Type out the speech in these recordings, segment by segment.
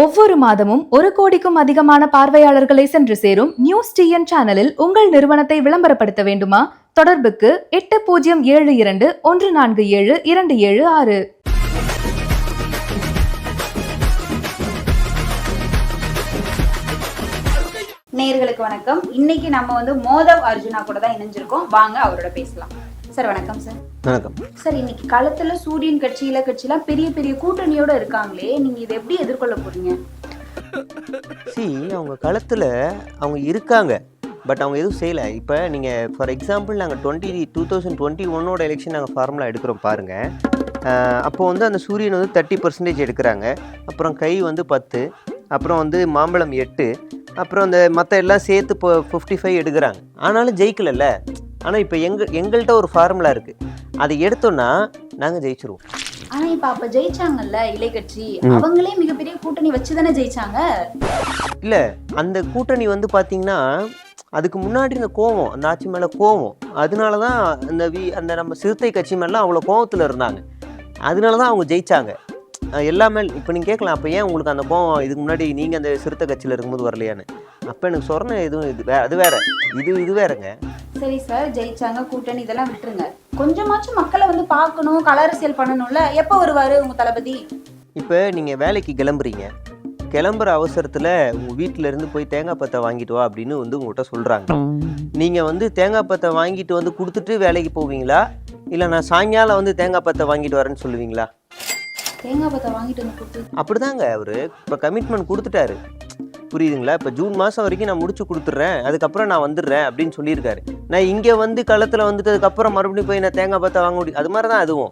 ஒவ்வொரு மாதமும் ஒரு கோடிக்கும் அதிகமான பார்வையாளர்களை சென்று சேரும் நியூஸ் டிஎன் சேனலில் உங்கள் நிறுவனத்தை விளம்பரப்படுத்த வேண்டுமா? தொடர்புக்கு எட்டு பூஜ்ஜியம் ஏழு இரண்டு ஒன்று நான்கு ஏழு இரண்டு ஏழு ஆறு. நேர்களுக்கு வணக்கம். இன்னைக்கு நம்ம வந்து மோதவ் அர்ஜுனா கூட தான் இணைஞ்சிருக்கோம். வாங்க அவரோட பேசலாம். சார் வணக்கம் சார். வணக்கம். சார் இன்னைக்கு களத்துல சூரியன் கட்சி இல கட்சிலாம் பெரிய பெரிய கூட்டணியோட இருக்காங்களே நீங்க இதை எப்படி எதிர்கொள்ள போறீங்க? சி அவங்க களத்தில் அவங்க இருக்காங்க பட் அவங்க எதுவும் செய்யலை. இப்போ நீங்கள் ஃபார் எக்ஸாம்பிள் நாங்கள் டுவெண்ட்டி டூ தௌசண்ட் டுவெண்ட்டி ஒன்னோட எலெக்ஷன் நாங்கள் ஃபார்முலா எடுக்கிறோம் பாருங்கள் அப்போ வந்து அந்த சூரியன் வந்து தேர்ட்டி பர்சன்டேஜ் எடுக்கிறாங்க. அப்புறம் கை வந்து பத்து அப்புறம் வந்து மாம்பழம் எட்டு அப்புறம் அந்த மற்ற எல்லாம் சேர்த்து இப்போ ஃபிஃப்டி ஃபைவ் எடுக்கிறாங்க. ஆனாலும் ஜெயிக்கலல்ல. ஆனால் இப்போ எங்கள் எங்கள்கிட்ட ஒரு ஃபார்முலா இருக்குது அதை எடுத்தோன்னா நாங்கள் ஜெயிச்சிருவோம். ஆனா இப்ப அப்ப ஜெயிச்சாங்கல்ல இலை கட்சி. அவங்களே மிகப்பெரிய கூட்டணி வச்சுதானே ஜெயிச்சாங்க? இல்லை அந்த கூட்டணி வந்து பார்த்தீங்கன்னா அதுக்கு முன்னாடி இந்த கோவம் அந்த ஆட்சி மேலே கோவம். அதனால தான் அந்த வி அந்த நம்ம சிறுத்தை கட்சி மேலாம் அவ்வளோ கோவத்தில் இருந்தாங்க. அதனால தான் அவங்க ஜெயிச்சாங்க. எல்லாமே இப்போ நீங்கள் கேட்கலாம் அப்போ ஏன் உங்களுக்கு அந்த கோவம் இதுக்கு முன்னாடி நீங்கள் அந்த சிறுத்தை கட்சியில் இருக்கும்போது வரலையான்னு? அப்போ எனக்கு சொன்ன எதுவும் இது வே அது வேற. இது இது வேறங்க. சரி சார் ஜெயிச்சாங்க கூட்டணி இதெல்லாம் விட்டுருங்க. கொஞ்சமாச்சும் மக்களை வந்து பார்க்கணும் கல அரசியல் பண்ணணும்ல? எப்ப வருவாரு உங்க தளபதி? இப்போ நீங்கள் வேலைக்கு கிளம்புறீங்க. கிளம்புற அவசரத்தில் உங்கள் வீட்டில் இருந்து போய் தேங்காய் பத்தை வாங்கிட்டு வா அப்படின்னு வந்து உங்கள்கிட்ட சொல்கிறாங்க நீங்கள் வந்து தேங்காய் பத்தை வாங்கிட்டு வந்து கொடுத்துட்டு வேலைக்கு போவீங்களா? இல்லை நான் சாயங்காலம் வந்து தேங்காய் பத்தை வாங்கிட்டு வரேன்னு சொல்லுவீங்களா? தேங்காய் பத்தை வாங்கிட்டு வந்து கொடுத்து அப்படிதாங்க அவர். இப்போ கமிட்மெண்ட் கொடுத்துட்டாரு. புரியுதுங்களா? இப்போ ஜூன் மாதம் வரைக்கும் நான் முடிச்சு கொடுத்துட்றேன். அதுக்கப்புறம் நான் வந்துடுறேன் அப்படின்னு சொல்லியிருக்காரு. நான் இங்கே வந்து களத்தில் வந்துட்டு அதுக்கப்புறம் மறுபடியும் போய் நான் தேங்காய் பத்தை வாங்க முடியும். அது மாதிரி தான் அதுவும்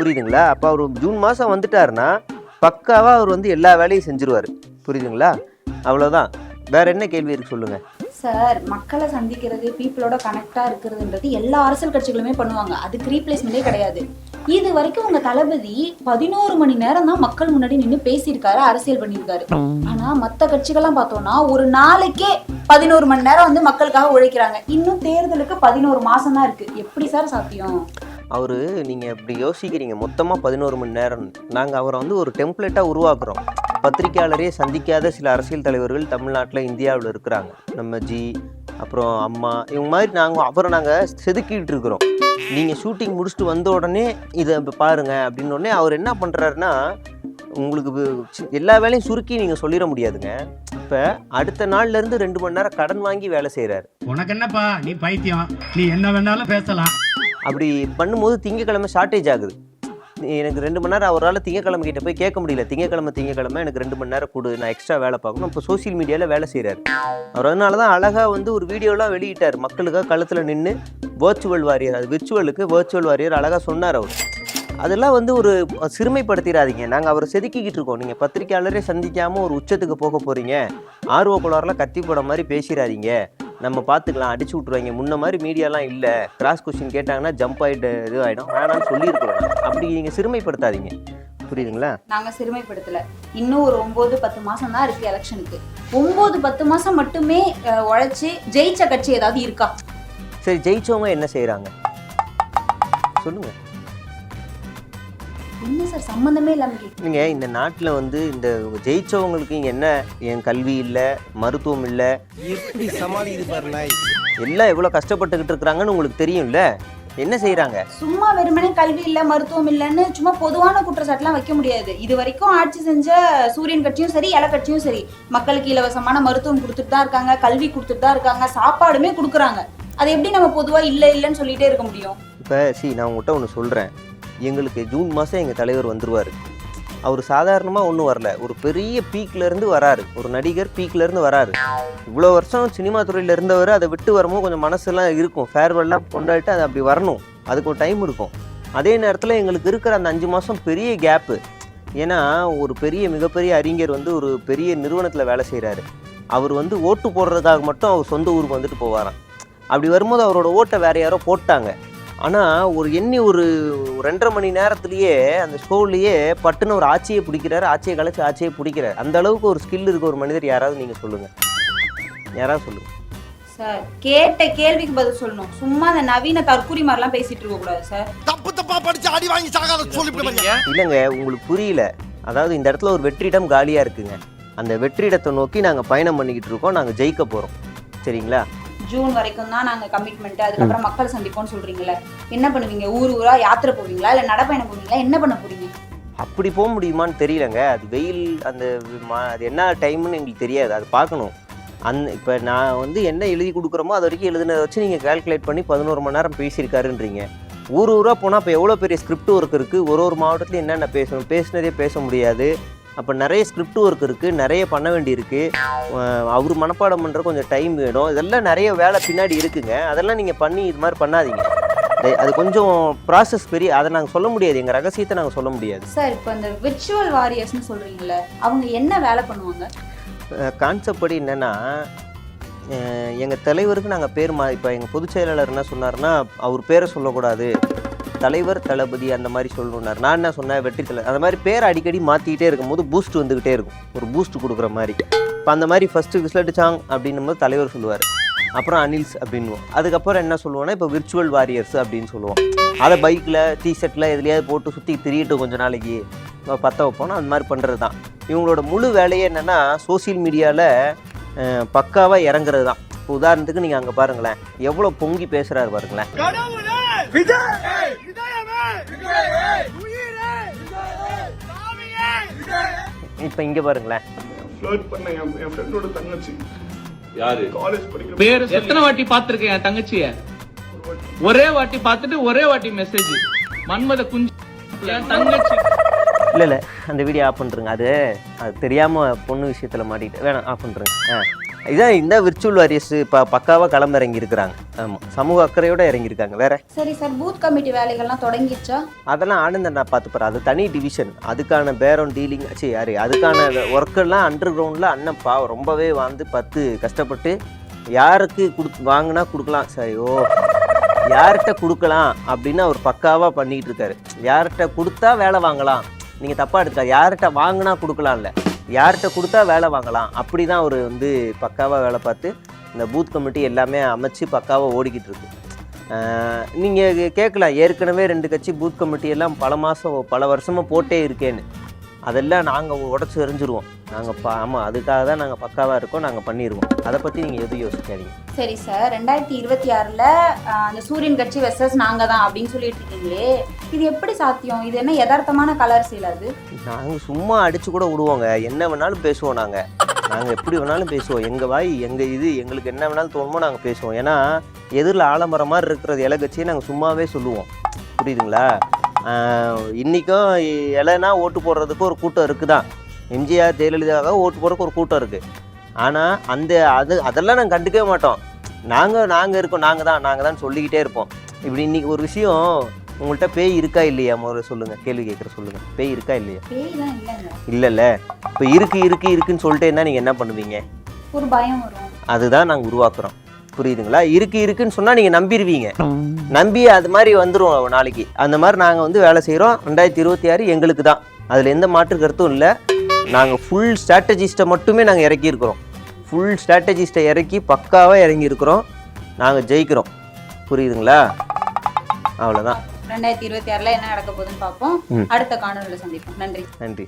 புரியுதுங்களா? அப்போ அவர் ஜூன் மாதம் வந்துட்டாருன்னா பக்காவாக அவர் வந்து எல்லா வேலையும் செஞ்சுருவார். புரியுதுங்களா? அவ்வளோதான் வேற என்ன கேள்வி இருக்கு சொல்லுங்கள் சார் மக்களை சந்திக்கிறது பீப்புளோட கனெக்டா இருக்கிறதுன்றது எல்லா அரசியல் கட்சிகளுமே பண்ணுவாங்க. அதுக்கு ரீப்ளேஸ்மெண்டே கிடையாது. இது வரைக்கும் உங்க தளபதி பதினோரு மணி நேரம் தான் மக்கள் முன்னாடி நின்று பேசியிருக்காரு அரசியல் பண்ணியிருக்காரு. ஆனா மத்த கட்சிகள்லாம் பார்த்தோம்னா ஒரு நாளைக்கே பதினோரு மணி நேரம் வந்து மக்களுக்காக உழைக்கிறாங்க. இன்னும் தேர்தலுக்கு பதினோரு மாசம் தான் இருக்கு. எப்படி சார் சாத்தியம்? அவர் நீங்கள் இப்படி யோசிக்கிறீங்க. மொத்தமாக பதினோரு மணி நேரம். நாங்கள் அவரை வந்து ஒரு டெம்ப்ளேட்டாக உருவாக்குறோம். பத்திரிக்கையாளரே சந்திக்காத சில அரசியல் தலைவர்கள் தமிழ்நாட்டில் இந்தியாவில் இருக்கிறாங்க. நம்ம ஜி அப்புறம் அம்மா இவங்க மாதிரி நாங்கள் அப்புறம் நாங்கள் செதுக்கிட்டு இருக்கிறோம். நீங்கள் ஷூட்டிங் முடிச்சுட்டு வந்த உடனே இதை இப்போ பாருங்க அப்படின்னு உடனே அவர் என்ன பண்ணுறாருன்னா உங்களுக்கு எல்லா வேலையும் சுருக்கி நீங்கள் சொல்லிட முடியாதுங்க. இப்போ அடுத்த நாள்லேருந்து ரெண்டு மணி நேரம் கடன் வாங்கி வேலை செய்கிறாரு உனக்கு என்னப்பா? நீ பைத்தியம். நீ என்ன வேணாலும் பேசலாம். அப்படி பண்ணும்போது திங்கக்கிழமை ஷார்ட்டேஜ் ஆகுது. எனக்கு ரெண்டு மணி நேரம் அவரால் திங்கக்கிழமை கிட்ட போய் கேட்க முடியல. திங்கக்கிழமை திங்கக்கிழமை எனக்கு ரெண்டு மணி நேரம் கொடு நான் எக்ஸ்ட்ரா வேலை பார்க்கணும். இப்போ சோசியல் மீடியாவில் வேலை செய்கிறார் அவர் அதனால தான் அழகாக வந்து ஒரு வீடியோலாம் வெளியிட்டார். மக்களுக்காக கழுத்தில் நின்று வேர்ச்சுவல் வாரியர் அது விர்ச்சுவலுக்கு வேர்ச்சுவல் வாரியர் அழகாக சொன்னார் அவர். அதெல்லாம் வந்து ஒரு சிறுமைப்படுத்திடாதீங்க. நாங்கள் அவரை செதுக்கிக்கிட்டு இருக்கோம். நீங்கள் பத்திரிக்கையாளரே சந்திக்காமல் ஒரு உச்சத்துக்கு போக போகிறீங்க ஆர்வ கோளாறுலாம் கத்தி போட மாதிரி பேசிடாதீங்க. நம்ம பார்த்துக்கலாம் அடிச்சு விட்ருவாங்க முன்ன மாதிரி மீடியாலாம் இல்லை. கிராஸ் கொஸ்டின் கேட்டாங்கன்னா ஜம்ப் ஆகிட்டு இது ஆகிடும் வேணாம்னு சொல்லியிருக்கிறோம் அப்படி நீங்கள் சிறுமைப்படுத்தாதீங்க. புரியுதுங்களா? நாங்க சிறுமைப்படுத்தல. இன்னும் ஒரு ஒன்பது பத்து மாசம் தான் இருக்கு எலெக்ஷனுக்கு ஒன்பது பத்து மாசம் மட்டுமே உழைச்சு ஜெயிச்ச கட்சி ஏதாவது இருக்கா? சரி ஜெயிச்சவங்க என்ன செய்கிறாங்க சொல்லுங்கள் என்ன சார் சம்பந்தமே இல்லாம கேக்குறீங்க? நீங்கள் இந்த நாட்டில் வந்து இந்த ஜெயிச்சவங்களுக்கு என்ன என் கல்வி இல்லை மருத்துவம் இல்லை? எப்படி சமாளிக்குது பாரு நாய். எல்லாம் எவ்வளோ கஷ்டப்பட்டுக்கிட்டு இருக்கிறாங்கன்னு உங்களுக்கு தெரியும்ல? என்ன செய்கிறாங்க சும்மா வெறுமனே கல்வி இல்ல மருத்துவம் இல்லைன்னு சும்மா பொதுவான குற்றச்சாட்டுலாம் வைக்க முடியாது. இது வரைக்கும் ஆட்சி செஞ்ச சூரியன் கட்சியும் சரி இல கட்சியும் சரி மக்களுக்கு இலவசமான மருத்துவம் கொடுத்துட்டு தான் இருக்காங்க கல்வி கொடுத்துட்டு தான் இருக்காங்க சாப்பாடுமே கொடுக்குறாங்க. அது எப்படி நம்ம பொதுவா இல்ல இல்லைன்னு சொல்லிட்டே இருக்க முடியும்? இப்போ சி நான் உங்கள்கிட்ட ஒன்று சொல்கிறேன் எங்களுக்கு ஜூன் மாதம் எங்கள் தலைவர் வந்துடுவார் அவர் சாதாரணமாக ஒன்றும் வரல. ஒரு பெரிய பீக்லேருந்து வராரு. ஒரு நடிகர் பீக்லேருந்து வராரு. இவ்வளோ வருஷம் சினிமா துறையில் இருந்தவர் அதை விட்டு வரும்போது கொஞ்சம் மனசெல்லாம் இருக்கும். ஃபேர்வெல்லாம் கொண்டாடிட்டு அது அப்படி வரணும். அதுக்கு ஒரு டைம் இருக்கும். அதே நேரத்தில் எங்களுக்கு இருக்கிற அந்த அஞ்சு மாதம் பெரிய கேப்பு ஏன்னா ஒரு பெரிய மிகப்பெரிய அறிஞர் வந்து ஒரு பெரிய நிறுவனத்தில் வேலை செய்கிறாரு அவர் வந்து ஓட்டு போடுறதுக்காக மட்டும் அவர் சொந்த ஊருக்கு வந்துட்டு போவாராம். அப்படி வரும்போது அவரோட ஓட்டை வேறு யாரோ போட்டாங்க. ஆனால் ஒரு எண்ணி ஒரு ரெண்டரை மணி நேரத்துலேயே அந்த ஷோவிலேயே பட்டுன்னு ஒரு ஆட்சியை பிடிக்கிறாரு. ஆட்சியை கலைச்சு ஆட்சியை பிடிக்கிறாரு. அந்த அளவுக்கு ஒரு ஸ்கில் இருக்க ஒரு மனிதர் யாராவது நீங்கள் சொல்லுங்கள் யாராவது சொல்லுங்கள் சார் கேட்ட கேள்விக்கு பதில் சொல்லணும். சும்மா அந்த நவீன தற்கூரி மாதிரிலாம் பேசிட்டு இருக்க கூடாது சார். தப்பு தப்பு படிச்சு அடி வாங்கி சாகாத சொல்லிவிட்டு இல்லைங்க உங்களுக்கு புரியல. அதாவது இந்த இடத்துல ஒரு வெற்றிடம் காலியாக இருக்குங்க. அந்த வெற்றிடத்தை நோக்கி நாங்கள் பயணம் பண்ணிக்கிட்டு இருக்கோம். நாங்கள் ஜெயிக்க போகிறோம் சரிங்களா? ஜூன் வரைக்கும் தான் நாங்க கமிட்மெண்ட் அதுக்கப்புறம் மக்கள் சந்திப்போம்னு சொல்றீங்கல்ல. என்ன பண்ணுவீங்க? ஊர் ஊரா யாத்திரை போவீங்களா? இல்ல நடைப்பயணம் போவீங்களா? என்ன பண்ண போறீங்க? அப்படி போக முடியுமான்னு தெரியலங்க. அது வெயில் அந்த அது என்ன டைம்னு எங்களுக்கு தெரியாது. அது பார்க்கணும். அந் இப்போ நான் வந்து என்ன எழுதி கொடுக்குறோமோ அது வரைக்கும் எழுதுனதை வச்சு நீங்கள் கால்குலேட் பண்ணி பதினோரு மணி நேரம் பேசியிருக்காருன்றீங்க. ஊர் ஊராக போனால் இப்போ எவ்வளோ பெரிய ஸ்கிரிப்ட் ஒர்க் இருக்குது ஒரு ஒரு மாவட்டத்துலையும் என்னென்ன பேசணும்? பேசினதே பேச முடியாது. அப்போ நிறைய ஸ்கிரிப்ட் ஒர்க் இருக்குது நிறைய பண்ண வேண்டியிருக்கு. அவர் மனப்பாடம் பண்ணுற கொஞ்சம் டைம் வேணும். இதெல்லாம் நிறைய வேலை பின்னாடி இருக்குங்க. அதெல்லாம் நீங்கள் பண்ணி இது மாதிரி பண்ணாதீங்க. அது கொஞ்சம் ப்ராசஸ் பெரிய அதை நாங்கள் சொல்ல முடியாது. எங்கள் ரகசியத்தை நாங்கள் சொல்ல முடியாது. சார் இப்போ இந்த விர்ச்சுவல் வாரியர்ஸ்னு சொல்றீங்கல்ல அவங்க என்ன வேலை பண்ணுவாங்க? கான்செப்ட் படி என்னென்னா எங்கள் தலைவருக்கு நாங்கள் பேர் மா இப்போ எங்கள் பொதுச் செயலாளர் என்ன சொன்னார்னா அவர் பேரை சொல்லக்கூடாது. தலைவர் தளபதி அந்த மாதிரி சொல்லணும்னார். நான் என்ன சொன்னேன்? வெற்றி தலை அந்த மாதிரி பேர் அடிக்கடி மாற்றிக்கிட்டே இருக்கும்போது பூஸ்ட் வந்துக்கிட்டே இருக்கும். ஒரு பூஸ்ட் கொடுக்குற மாதிரி. இப்போ அந்த மாதிரி ஃபஸ்ட்டு விசிலட்டு சாங் அப்படின்னும் போது தலைவர் சொல்லுவார். அப்புறம் அனில்ஸ் அப்படின்னுவோம். அதுக்கப்புறம் என்ன சொல்லுவோம்னா இப்போ விர்ச்சுவல் வாரியர்ஸ் அப்படின்னு சொல்லுவோம். அதை பைக்கில் டிஷர்ட்டில் எதுலையாவது போட்டு சுற்றி திரியட்டும் கொஞ்ச நாளைக்கு பற்ற வைப்போம்னா அந்த மாதிரி பண்ணுறது தான் இவங்களோட முழு வேலையே என்னென்னா சோஷியல் மீடியாவில் பக்காவாக இறங்குறது தான் இப்போ உதாரணத்துக்கு நீங்கள் அங்கே பாருங்களேன். எவ்வளோ பொங்கி பேசுகிறாரு பாருங்களேன். இப்போ இங்கே பாருங்களேன். தங்கச்சி. யாரு? காலேஜ் படிக்கிற பேர் எத்தனை வாட்டி பார்த்திருக்கேன் என் தங்கச்சிய? ஒரே வாட்டி. பார்த்துட்டு ஒரே வாட்டி மெசேஜ் மன்மத குஞ்சு என் தங்கச்சி. இல்லை இல்லை. அந்த வீடியோ ஆஃப் பண்ணுறங்க அது அது தெரியாமல் பொண்ணு விஷயத்தில் மாட்டிட்டு வேணாம் ஆஃப் பண்ணுறேங்க ஆ. இதான் இந்த விர்ச்சுவல் வாரியர்ஸ் இப்போ பக்காவாக களம் இறங்கி இருக்கிறாங்க ஆமாம் சமூக அக்கறையோட இறங்கியிருக்காங்க. வேற? சரி சார் பூத் கமிட்டி வேலைகள்லாம் தொடங்கிடுச்சா? அதெல்லாம் ஆனந்த நான் பார்த்துப்பாரு அது தனி டிவிஷன் அதுக்கான பேரம் டீலிங் சரி யாரு? அதுக்கான ஒர்க்கெல்லாம் அண்டர் கிரவுண்டில் அண்ணன் பாவம் ரொம்பவே வந்து பத்து கஷ்டப்பட்டு யாருக்கு கொடு வாங்கினா கொடுக்கலாம். சரி ஓ யார்கிட்ட கொடுக்கலாம் அப்படின்னு அவர் பக்காவாக பண்ணிக்கிட்டு இருக்காரு. யார்கிட்ட கொடுத்தா வேலை வாங்கலாம். நீங்கள் தப்பாக எடுத்துக்கா யார்கிட்ட வாங்கினா கொடுக்கலாம்ல. யார்கிட்ட கொடுத்தா வேலை வாங்கலாம்? அப்படி தான் அவர் வந்து பக்காவாக வேலை பார்த்து இந்த பூத் கமிட்டி எல்லாமே அமைச்சு பக்காவாக ஓடிக்கிட்டு இருக்கு. நீங்கள் கேட்கலாம். ஏற்கனவே ரெண்டு கட்சி பூத் கமிட்டி எல்லாம் பல மாதம் பல வருஷமாக போட்டே இருக்கேன்னு. அதெல்லாம் நாங்கள் உடச்சி எறிஞ்சிருவோம். நாங்கள் பா ஆமாம் அதுக்காக தான் நாங்கள் பக்காவாக இருக்கோம் நாங்கள் பண்ணிடுவோம் அதை பற்றி நீங்கள் எதுவும் யோசிக்காதீங்க. சரி சார் ரெண்டாயிரத்தி இருபத்தி ஆறுல அந்த சூரியன் கட்சி வெர்சஸ் நாங்க தான் அப்படின்னு சொல்லிட்டு இருக்கீங்களே இது எப்படி சாத்தியம்? இது என்ன யதார்த்தமான கலர் சீல் அது? நாங்கள் சும்மா அடித்து கூட விடுவோங்க. என்ன வேணாலும் பேசுவோம் நாங்கள் நாங்கள் எப்படி வேணாலும் பேசுவோம். எங்கள் வாய் எங்கள் இது எங்களுக்கு என்ன வேணாலும் தோணுமோ நாங்கள் பேசுவோம். ஏன்னா எதிரில் ஆலமரம் மாதிரி இருக்கிறது இலை கட்சியை நாங்கள் சும்மாவே சொல்லுவோம். புரியுதுங்களா? ஆஹ் இன்னிக்கும் இலைனா ஓட்டு போடுறதுக்கு ஒரு கூட்டம் இருக்குதான் எம்ஜிஆர் ஜெயலலிதாவாக ஓட்டு போடுறதுக்கு ஒரு கூட்டம் இருக்குது ஆனால் அந்த அது அதெல்லாம் நாங்கள் கண்டுக்கவே மாட்டோம். நாங்கள் நாங்கள் இருக்கோம் நாங்கள் தான் நாங்கள் தான் சொல்லிக்கிட்டே இருப்போம். இப்படி இன்னைக்கு ஒரு விஷயம் உங்கள்கிட்ட பேய் இருக்கா இல்லையா? முதல்ல சொல்லுங்கள் கேள்வி கேட்குற சொல்லுங்கள் பேய் இருக்கா இல்லையா? இல்லைல்ல. இப்போ இருக்கு இருக்கு இருக்குன்னு சொல்லிட்டு என்ன நீங்கள் என்ன பண்ணுவீங்க? ஒரு பயம் வரும். அதுதான் நாங்கள் உருவாக்குறோம். புரியுதுங்களா? இருக்கு இருக்குன்னு சொன்னால் நீங்கள் நம்பிடுவீங்க நம்பி அது மாதிரி வந்துடும் நாளைக்கு. அந்த மாதிரி நாங்கள் வந்து வேலை செய்கிறோம் ரெண்டாயிரத்தி இருபத்தி ஆறு எங்களுக்கு தான். அதில் எந்த மாற்று கருத்தும் இல்லை. நாங்கள் ஃபுல் ஸ்ட்ராட்டஜிஸ்ட்டை மட்டுமே நாங்கள் இறக்கியிருக்கிறோம். ஃபுல் ஸ்ட்ராட்டஜிஸ்ட்டை இறக்கி பக்காவாக இறங்கியிருக்கிறோம். நாங்கள் ஜெயிக்கிறோம். புரியுதுங்களா? அவ்வளோதான் ரெண்டாயிரத்தி இருபத்தி ஆறுல என்ன நடக்க போகுதுன்னு பார்ப்போம். அடுத்த காணொலியில் சந்திப்போம். நன்றி. நன்றி.